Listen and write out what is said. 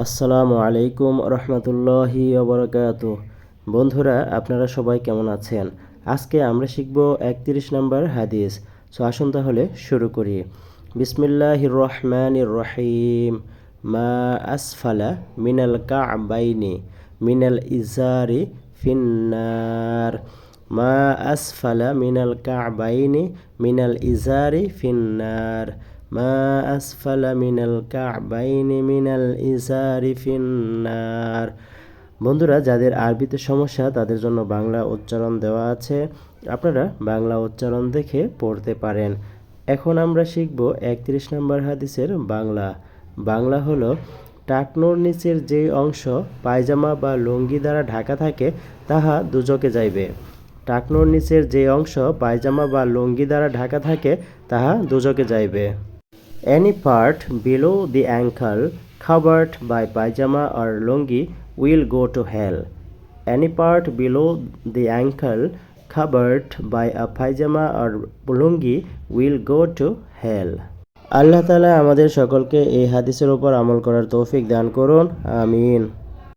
আসসালামু আলাইকুম রহমতুল্লাহি ওবরাকাত। বন্ধুরা, আপনারা সবাই কেমন আছেন? আজকে আমরা শিখব একত্রিশ নম্বর হাদিস। সো আসুন তাহলে শুরু করি। বিসমিল্লাহির রহমানির রহিম মা আসফালা মিনাল কাবাইনি মিনাল ইজারি ফিন্নার। মা আসফালা মিনাল কাবাইনি মিনাল ইজারি ফিন্নার। মা আসফালা মিনাল কাবাইনি মিনাল বন্ধুরা, যাদের আরবিতে সমস্যা, তাদের জন্য বাংলা উচ্চারণ দেওয়া আছে। আপনারা বাংলা উচ্চারণ দেখে পড়তে পারেন। এখন আমরা শিখব একত্রিশ নম্বর হাদিসের বাংলা। বাংলা হলো, টাকনোর নিচের যে অংশ পায়জামা বা লুঙ্গি দ্বারা ঢাকা থাকে, তাহা দুজকে যাইবে। টাকনোর নিচের যে অংশ পায়জামা বা লুঙ্গি দ্বারা ঢাকা থাকে, তাহা দুজকে যাইবে। Any part below the ankle covered by pajama or lungi will go to hell. Any part below the ankle covered by a pajama or lungi will go to hell. আল্লাহ তালা আমাদের সকলকে এই হাদিসের উপর আমল করার তৌফিক দান করুন আমিন